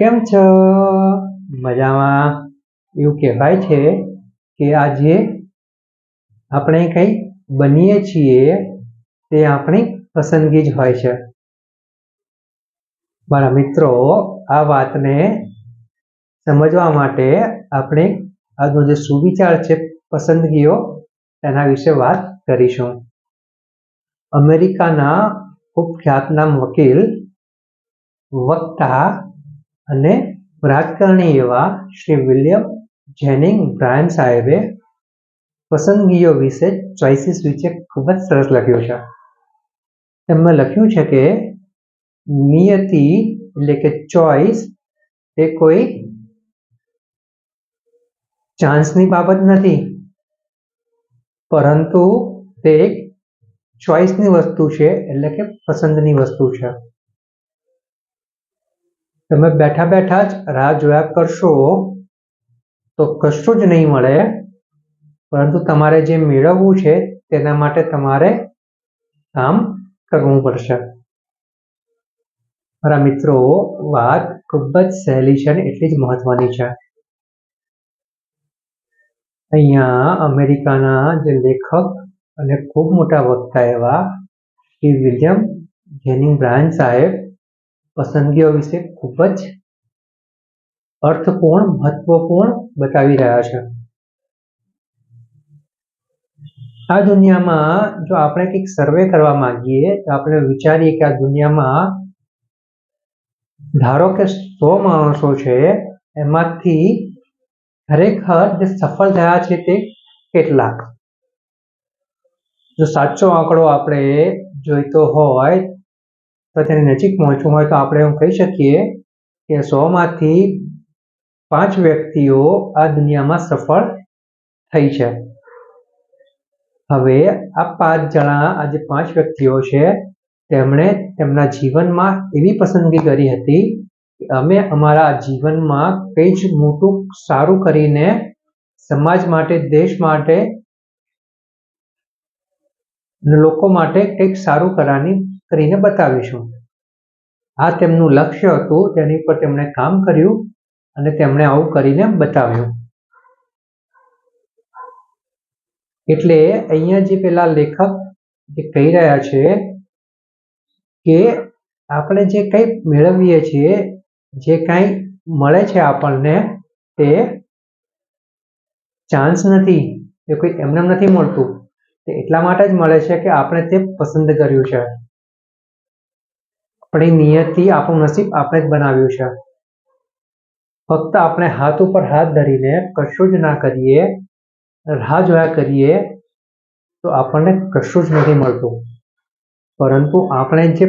કેમ છો? મજામાં. એવું કહેવાય છે કે આજે આપણે કંઈ બનીએ છીએ તે આપણી પસંદગી જ હોય છે. મારા મિત્રો, આ વાતને સમજવા માટે આપણે આજનો જે સુવિચાર છે પસંદગીઓ એના વિશે વાત કરીશું. અમેરિકાના ખૂબ ખ્યાતનામ વકીલ વક્તા અને રાજકારણી એવા શ્રી વિલિયમ જેનિંગ બ્રાયન સાહેબે પસંદગીઓ વિશે ચોઇસીસ વિશે ખૂબ જ સરસ લખ્યું છે. તેમાં લખ્યું છે કે નિયતિ એટલે કે ચોઇસ એ કોઈ ચાન્સની બાબત નથી, પરંતુ તે એક ચોઇસની વસ્તુ છે એટલે કે પસંદની વસ્તુ છે. તમે બેઠા બેઠા જ રાહ જોયા કરશો, તો કશું જ નહીં મળે. પરંતુ તમારે જે મેળવવું છે, તેના માટે તમારે કામ કરવું પડશે. મારા મિત્રો, વાત ખૂબ જ સહેલી છે અને એટલી જ મહત્વની છે. અહીંયા અમેરિકાના જે લેખક અને ખૂબ મોટા વક્તા એવા વિલિયમ જેનિંગ બ્રાયન સાહેબ પસંદગીઓ વિશે ખૂબ જ અર્થપૂર્ણ, મહત્વપૂર્ણ બતાવી રહ્યા છે. આ દુનિયામાં જો આપણે કંઈક સર્વે કરવા માંગીએ, તો આપણે વિચારીએ કે આ દુનિયામાં ધારો કે સો માણસો છે, એમાંથી ખરેખર જે સફળ થયા છે તે કેટલાક? જો સાચો આંકડો આપણે જોઈતો હોય તો તેની નજીક પહોંચવું હોય તો આપણે એમ કહી શકીએ કે સોમાંથી પાંચ વ્યક્તિઓ આ દુનિયામાં સફળ થઈ છે. હવે આ પાંચ જણા, આ જે પાંચ વ્યક્તિઓ છે, તેમણે તેમના જીવનમાં એવી પસંદગી કરી હતી કે અમે અમારા જીવનમાં કંઈ જ મોટું, સારું કરીને સમાજ માટે, દેશ માટે લોકો માટે કંઈક સારું કરવાની કરીને બતાવીશું. આ તેમનું લક્ષ્ય હતું, તેની પર તેમણે કામ કર્યું અને તેમણે આવું કરીને બતાવ્યું. એટલે અહીંયા જે પેલા લેખક જે કહી રહ્યા છે કે આપણે જે કંઈ મેળવીએ છીએ, જે કાંઈ મળે છે આપણને, તે ચાન્સ નથી. એ કોઈ એમને નથી મળતું. તે એટલા માટે જ મળે છે કે આપણે તે પસંદ કર્યું છે. આપણી નિયતિ આપણું નસીબ આપણે જ બનાવ્યું છે. ફક્ત આપણે હાથ ઉપર હાથ ધરીને કશું જ ના કરીએ, રાહ જોયા કરીએ, તો આપણને કશું જ નથી મળતું. પરંતુ આપણે જે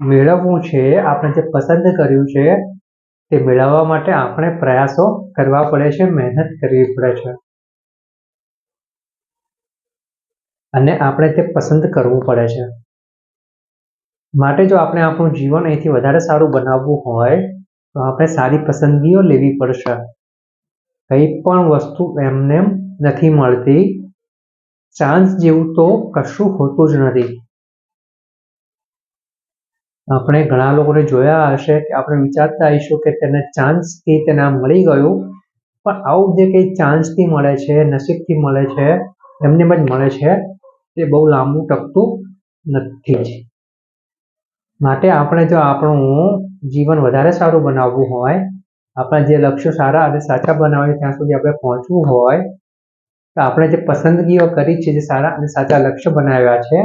મેળવવું છે, આપણે જે પસંદ કર્યું છે, તે મેળવવા માટે આપણે પ્રયાસો કરવા પડે છે, મહેનત કરવી પડે છે. અને આપણે તે પસંદ કરવું પડે છે. માટે જો આપણે આપણું જીવન અહીંથી વધારે સારું બનાવવું હોય, તો આપણે સારી પસંદગીઓ લેવી પડશે. કંઈ પણ વસ્તુ એમને નથી મળતી. ચાન્સ જેવું તો કશું હોતું જ નથી. આપણે ઘણા લોકોને જોયા હશે કે આપણે વિચારતા આવીશું કે તેને ચાન્સથી તેને મળી ગયું, પણ આવું જે કંઈ ચાન્સથી મળે છે, નસીબથી મળે છે એમને જ મળે છે તે બહુ લાંબુ ટકતું નથી જ. માટે આપણે જો આપણું જીવન વધારે સારું બનાવવું હોય, આપણા જે લક્ષ્યો સારા અને સાચા બનાવીએ ત્યાં સુધી આપણે પહોંચવું હોય, તો આપણે જે પસંદગીઓ કરી છે, જે સારા અને સાચા લક્ષ્ય બનાવ્યા છે,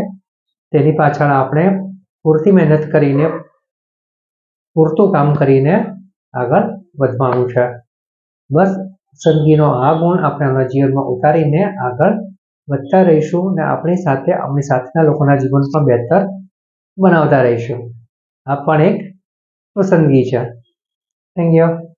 તેની પાછળ આપણે પૂરતી મહેનત કરીને, પૂરતું કામ કરીને આગળ વધવાનું છે. બસ પસંદગીનો આ ગુણ આપણે આપણા જીવનમાં ઉતારીને આગળ વધતા રહીશું અને આપણી સાથે, આપણી સાથેના લોકોના જીવન પણ બહેતર બનાવતા રહીશું. આ પણ એક પસંદગી છે. Thank you